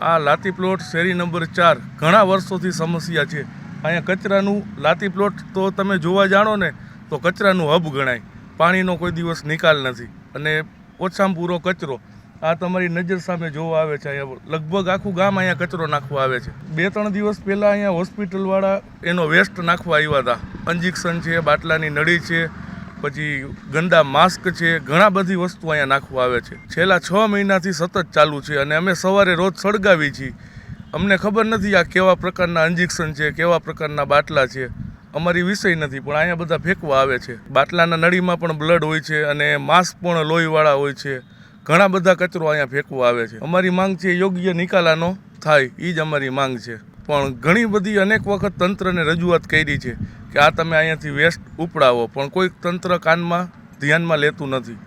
લાતી plot શેરી number ચાર ઘણા વર્ષોથી સમસ્યા છે. અહીંયા કચરાનું લાતી પ્લોટ તો તમે જોવા જાણો ને, તો કચરાનું હબ ગણાય. પાણીનો કોઈ દિવસ નિકાલ નથી અને ઓછામાં પૂરો કચરો. આ તમારી નજર સામે જોવા આવે છે, અહીંયા લગભગ આખું ગામ અહીંયા કચરો નાખવા આવે છે. બે ત્રણ દિવસ પહેલાં અહીંયા હોસ્પિટલવાળા એનો વેસ્ટ નાખવા આવ્યા હતા. ઇન્જેક્શન છે, બાટલાની નળી છે પછી ગંદા માસ્ક છે, ઘણા બધી વસ્તુ અહીંયા નાખવા આવે છે. છેલ્લા છ મહિનાથી સતત ચાલુ છે અને અમે સવારે રોજ સળગાવી છીએ. અમને ખબર નથી આ કેવા પ્રકારના ઇન્જેક્શન છે, કેવા પ્રકારના બાટલા છે. અમારી વિષય નથી, પણ અહીંયા બધા ફેંકવા આવે છે. બાટલાના નળીમાં પણ બ્લડ હોય છે અને માસ્ક પણ લોહીવાળા હોય છે. ઘણા બધા કચરો અહીંયા ફેંકવા આવે છે. અમારી માંગ છે યોગ્ય નિકાલાનો થાય એ જ અમારી માંગ છે. પણ ઘણી બધી અનેક વખત તંત્રને રજૂઆત કરી છે. કે આ તમે અહીંયાથી વેસ્ટ ઉપડાવો પણ કોઈ તંત્ર કાનમાં ધ્યાનમાં લેતું નથી.